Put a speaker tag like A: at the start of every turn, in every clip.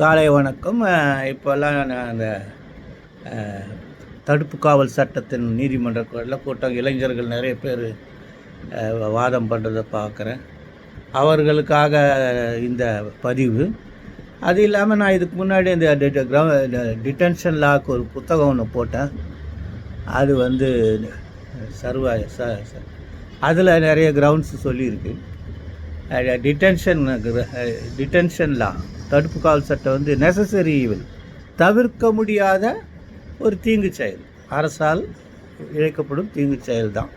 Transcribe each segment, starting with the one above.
A: காலை வணக்கம். இப்போல்லாம் நான் அந்த தடுப்பு காவல் சட்டத்தின் நீதிமன்ற கூட்டம் இளைஞர்கள் நிறைய பேர் வாதம் பண்ணுறதை பார்க்குறேன். அவர்களுக்காக இந்த பதிவு. அது இல்லாமல் நான் இதுக்கு முன்னாடி இந்த டிடென்ஷன் லாக்கு ஒரு புத்தகம் ஒன்று போட்டேன். அது வந்து சர்வ ச அதில் நிறைய கிரவுண்ட்ஸ் சொல்லியிருக்கு. டிடென்ஷன் டிடென்ஷன் லா தடுப்பு கால் சட்டம் வந்து நெசசரி ஈவில் தவிர்க்க முடியாத ஒரு தீங்கு செயல். அரசால் இழைக்கப்படும் தீங்கு செயல் தான்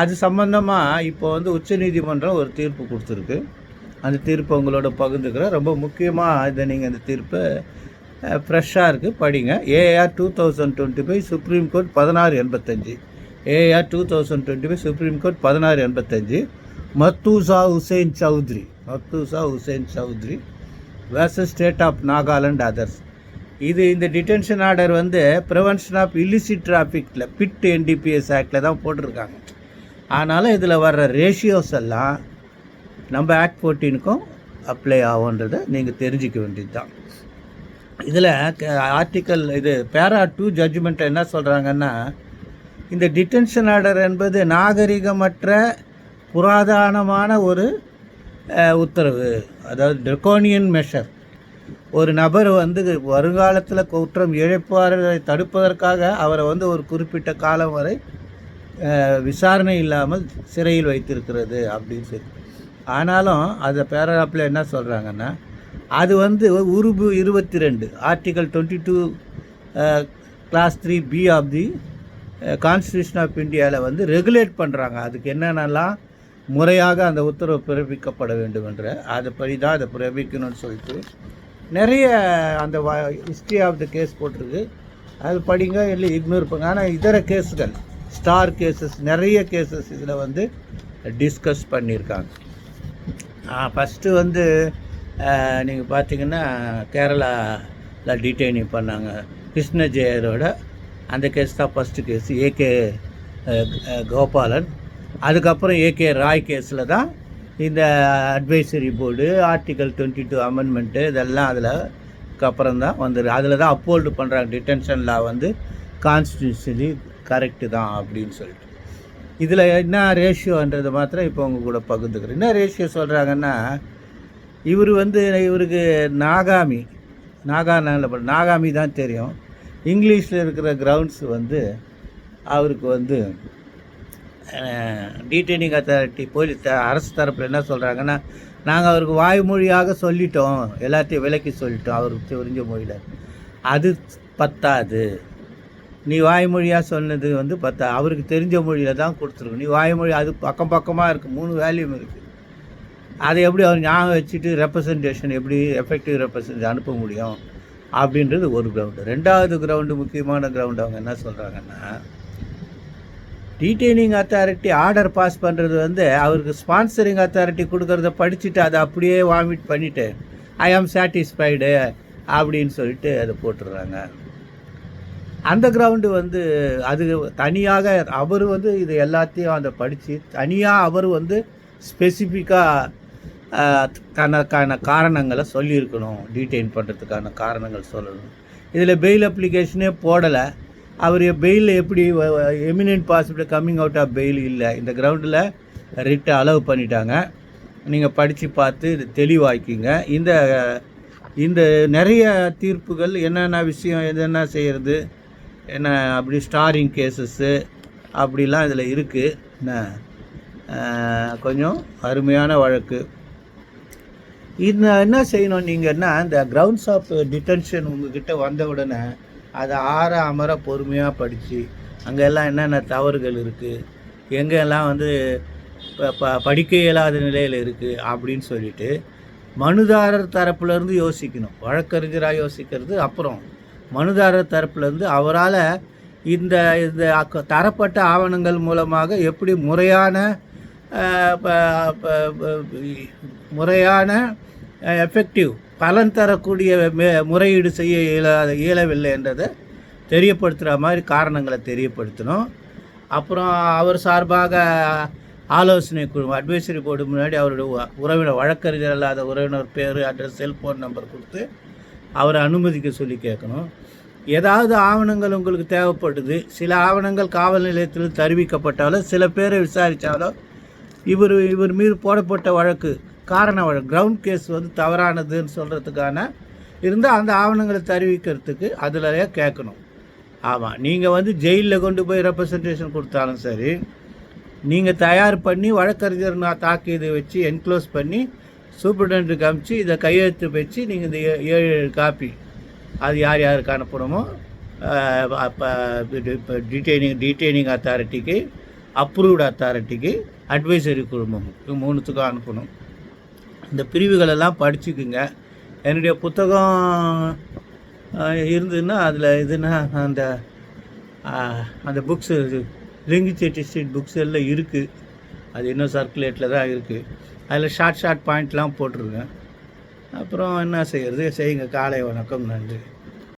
A: அது சம்பந்தமாக இப்போ வந்து உச்சநீதிமன்றம் ஒரு தீர்ப்பு கொடுத்துருக்கு. அந்த தீர்ப்பை உங்களோட பகிர்ந்துக்கிறேன். ரொம்ப முக்கியமாக இதை நீங்கள் அந்த தீர்ப்பை ஃப்ரெஷ்ஷாக இருக்குது படிங்க. AR two thousand twenty five supreme court பதினாறு எண்பத்தஞ்சு. AR two thousand twenty five supreme court பதினாறு எண்பத்தஞ்சு. Mathusa Hussain Chowdhury. Mathusa Hussain Chowdhury. Versus state of Nagaland others இது இந்த டிடென்ஷன் ஆர்டர் வந்து ப்ரிவென்ஷன் ஆஃப் இல்லிசிட் டிராஃபிக்கில் பிட் என்டிபிஎஸ் ஆக்டில் தான் போட்டிருக்காங்க. ஆனாலும் இதில் வர்ற ரேஷியோஸ் எல்லாம் நம்ம ஆக்ட் ஃபோர்டீனுக்கும் அப்ளை ஆகுன்றதை நீங்கள் தெரிஞ்சிக்க வேண்டியது தான் இதில் ஆர்டிக்கல் இது பேரா டூ ஜட்ஜ்மெண்ட்டை என்ன சொல்கிறாங்கன்னா இந்த டிடென்ஷன் ஆர்டர் என்பது நாகரிகமற்ற புராதனமான ஒரு உத்தரவு. அதாவது ட்ரெக்கோனியன் மெஷர் ஒரு நபர் வந்து வருங்காலத்தில் குற்றம் இழைப்பாரை தடுப்பதற்காக அவரை வந்து ஒரு குறிப்பிட்ட காலம் வரை விசாரணை இல்லாமல் சிறையில் வைத்திருக்கிறது அப்படின்னு சொல்லி. ஆனாலும் அந்த பேராகிராஃபில் என்ன சொல்கிறாங்கன்னா அது வந்து உருபு இருபத்தி ரெண்டு article twenty two clause three B of the constitution of இந்தியாவில் வந்து ரெகுலேட் பண்ணுறாங்க அதுக்கு என்னென்னலாம் முறையாக அந்த உத்தரவு பிறப்பிக்கப்பட வேண்டும் என்ற. அதுபடி தான் அதை பிறப்பிக்கணும்னு சொல்லிட்டு. நிறைய அந்த ஹிஸ்ட்ரி ஆஃப் த கேஸ் போட்டிருக்கு. அது படிங்க இல்லை இக்னோர் பண்ணுங்க. ஆனால் இதர கேஸுகள் ஸ்டார் கேசஸ் நிறைய கேசஸ் இதில் வந்து டிஸ்கஸ் பண்ணியிருக்காங்க. ஃபஸ்ட்டு வந்து நீங்கள் பார்த்தீங்கன்னா கேரளாவில் டீடைனிங் பண்ணாங்க. கிருஷ்ண ஜெயரோட அந்த கேஸ் தான் ஃபஸ்ட்டு கேஸ் ஏகே கோபாலன். அதுக்கப்புறம் ஏகே ராய் கேஸில் தான் இந்த advisory board article twenty two amendment இதெல்லாம் அதில் அப்புறம் தான் வந்துடுது அதில் தான் அப்போல்டு பண்ணுறாங்க டிடென்ஷன் லா வந்து கான்ஸ்டியூஷனி கரெக்டு தான் அப்படின்னு சொல்லிட்டு. இதில் என்ன ரேஷியோன்றது மாத்திரம் இப்போ உங்கள் கூட பகிர்ந்துக்கிறேன். என்ன ரேஷியோ சொல்கிறாங்கன்னா இவர் வந்து இவருக்கு நாகாமி நாகானால நாகாமி தான் தெரியும். இங்கிலீஷில் இருக்கிற கிரவுண்ட்ஸ் வந்து அவருக்கு வந்து டீடைனிங் அத்தாரிட்டி போலீஸ் த- அரசு தரப்பில் என்ன சொல்கிறாங்கன்னா நாங்கள் அவருக்கு வாய்மொழியாக சொல்லிட்டோம். எல்லாத்தையும் விலக்கி சொல்லிட்டோம். அவருக்கு தெரிஞ்ச மொழியில். அது பத்தாது. நீ வாய்மொழியாக சொன்னது வந்து பத்தா அவருக்கு தெரிஞ்ச மொழியில் தான் கொடுத்துருக்கோம் நீ வாய்மொழி அது பக்கம் பக்கமாக இருக்குது மூணு வேல்யூம் இருக்குது அதை எப்படி அவர் ஞாபகம் வச்சுட்டு ரெப்ரசன்டேஷன் எப்படி எஃபெக்டிவ் ரெப்ரசன்ட் அனுப்ப முடியும்? அப்படின்றது ஒரு கிரவுண்டு ரெண்டாவது கிரவுண்டு முக்கியமான கிரவுண்டு அவங்க என்ன சொல்கிறாங்கன்னா டீடைனிங் அத்தாரிட்டி ஆர்டர் பாஸ் பண்ணுறது வந்து அவருக்கு ஸ்பான்சரிங் அத்தாரிட்டி கொடுக்கறத படிச்சுட்டு அதை அப்படியே வாமிட் பண்ணிவிட்டு ஐ ஆம் சாட்டிஸ்ஃபைடு அப்படின்னு சொல்லிட்டு அதை போட்டுடுறாங்க. அந்த கிரவுண்டு வந்து அது தனியாக அவர் வந்து இது எல்லாத்தையும் அந்த படித்து தனியாக அவர் வந்து ஸ்பெசிஃபிக்காக தனக்கான காரணங்களை சொல்லியிருக்கணும். டீடைன் பண்ணுறதுக்கான காரணங்கள் சொல்லணும். இதில் பெயில் அப்ளிகேஷனே போடலை. அவர் பெயில் எப்படி eminent possible coming out of bail இல்லை. இந்த கிரவுண்டில் ரிட்டை அலோவ் பண்ணிட்டாங்க. நீங்கள் படித்து பார்த்து இது தெளிவாக்கிங்க. இந்த இந்த நிறைய தீர்ப்புகள் என்னென்ன விஷயம் எதென்ன செய்கிறது என்ன அப்படி ஸ்டாரிங் கேசஸ்ஸு அப்படிலாம் இதில் இருக்குது என்ன கொஞ்சம் அருமையான வழக்கு. இந்த என்ன செய்யணும் நீங்கள் என்ன இந்த கிரவுண்ட்ஸ் ஆஃப் டிடென்ஷன் உங்ககிட்ட வந்த உடனே அதை ஆற அமர பொறுமையாக படித்து அங்கெல்லாம் என்னென்ன தவறுகள் இருக்குது எங்கெல்லாம் வந்து ப ப படிக்க இயலாத நிலையில் இருக்குது அப்படின்னு சொல்லிட்டு மனுதாரர் தரப்புலேருந்து யோசிக்கணும். வழக்கறிஞராக யோசிக்கிறது அப்புறம். மனுதாரர் தரப்புலேருந்து அவரால் இந்த இந்த தரப்பட்ட ஆவணங்கள் மூலமாக எப்படி முறையான ப- முறையான எஃபெக்டிவ் பலன் தரக்கூடிய மே- முறையீடு செய்ய இயலாத இயலவில்லை என்றதை தெரியப்படுத்துகிற மாதிரி காரணங்களை தெரியப்படுத்தணும். அப்புறம் அவர் சார்பாக ஆலோசனை குழு அட்வைசரி போர்டு முன்னாடி அவருடைய உ- உறவினர் வழக்கறிஞர் அல்லாத உறவினர் பேர் அட்ரஸ் செல்ஃபோன் நம்பர் கொடுத்து அவரை அனுமதிக்க சொல்லி கேட்கணும். ஏதாவது ஆவணங்கள் உங்களுக்கு தேவைப்படுது சில ஆவணங்கள் காவல் நிலையத்தில் தெரிவிக்கப்பட்டாலோ சில பேரை விசாரித்தாலோ இவர் இவர் மீது போடப்பட்ட வழக்கு காரண வழக்கு கிரவுண்ட் கேஸ் வந்து தவறானதுன்னு சொல்கிறதுக்கான இருந்தால் அந்த ஆவணங்களை தெரிவிக்கிறதுக்கு அதில் கேட்கணும். ஆமாம் நீங்கள் வந்து ஜெயிலில் கொண்டு போய் ரெப்ரசன்டேஷன் கொடுத்தாலும் சரி நீங்கள் தயார் பண்ணி வழக்கறிஞர் நான் தாக்கியதை வச்சு என்க்ளோஸ் பண்ணி சூப்பர்டென்ட்டுக்கு அமுச்சு இதை கையெழுத்து வச்சு நீங்கள் இந்த ஏ- ஏழு ஏழு காப்பி அது யார் யாருக்கு அனுப்பணுமோ இப்போ டீடைனிங் டீடைனிங் அத்தாரிட்டிக்கு அப்ரூவ்டு அத்தாரிட்டிக்கு அட்வைசரி குழுமம் இது மூணுத்துக்கும் அனுப்பணும். இந்த பிரிவுகளெல்லாம் படிச்சுக்குங்க. என்னுடைய புத்தகம் இருந்ததுன்னா அதில் இதுன்னா அந்த அந்த books link Chetty street books எல்லாம் இருக்குது அது இன்னும் சர்க்குலேட்டில் தான் இருக்குது அதில் ஷார்ட் ஷார்ட் பாயிண்ட்லாம் போட்டிருக்கேன். அப்புறம் என்ன செய்கிறது செய்யுங்க. காலை வணக்கம். நன்றி.